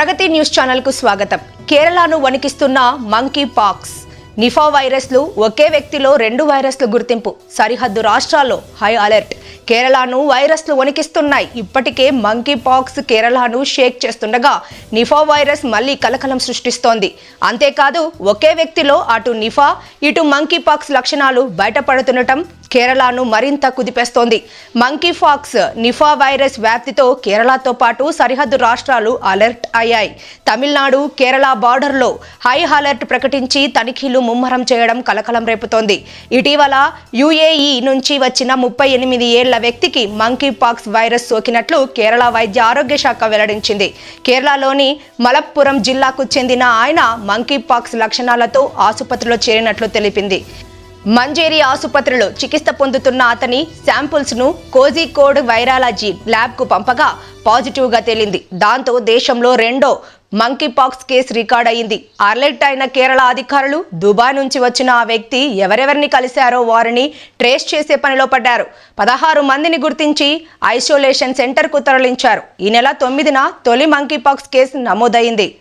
ప్రగతి news ఛానల్కు స్వాగతం. కేరళను వణికిస్తున్న మంకీ పాక్స్ నిఫా వైరస్లు ఒకే వ్యక్తిలో రెండు వైరస్లు గుర్తింపు. సరిహద్దు రాష్ట్రాల్లో హై అలర్ట్ కేరళను వైరస్లు వణికిస్తున్నాయి. ఇప్పటికే మంకీ పాక్స్ కేరళను షేక్ చేస్తుండగా నిఫా వైరస్ మళ్ళీ కలకలం సృష్టిస్తోంది. అంతేకాదు ఒకే వ్యక్తిలో అటు నిఫా ఇటు మంకీ పాక్స్ లక్షణాలు బయటపడుతుండటం కేరళను మరింత కుదిపేస్తోంది. మంకీ ఫాక్స్ నిఫా వైరస్ వ్యాప్తితో కేరళతో పాటు సరిహద్దు రాష్ట్రాలు అలర్ట్ అయ్యాయి. తమిళనాడు కేరళ బార్డర్లో హై అలర్ట్ ప్రకటించి తనిఖీలు ముమ్మరం చేయడం కలకలం రేపుతోంది. ఇటీవల యుఏఈ నుంచి వచ్చిన ముప్పై ఎనిమిది ఏళ్ళ వ్యక్తికి మంకీ పాక్స్ వైరస్ సోకినట్లు కేరళ వైద్య ఆరోగ్య శాఖ వెల్లడించింది. కేరళలోని మలప్పురం జిల్లాకు చెందిన ఆయన మంకీ పాక్స్ లక్షణాలతో ఆసుపత్రిలో చేరినట్లు తెలిపింది. మంజేరి ఆసుపత్రిలో చికిత్స పొందుతున్న అతని శాంపుల్స్ను కోజికోడ్ వైరాలజీ ల్యాబ్కు పంపగా పాజిటివ్గా తేలింది. దాంతో దేశంలో రెండో మంకీ పాక్స్ కేసు రికార్డ్ అయింది. అర్లెట్ అయిన కేరళ అధికారులు దుబాయ్ నుంచి వచ్చిన ఆ వ్యక్తి ఎవరెవరిని కలిశారో వారిని ట్రేస్ చేసే పనిలో పడ్డారు. పదహారు మందిని గుర్తించి ఐసోలేషన్ సెంటర్కు తరలించారు. ఈ నెల తొమ్మిదిన తొలి మంకీ పాక్స్ కేసు నమోదైంది.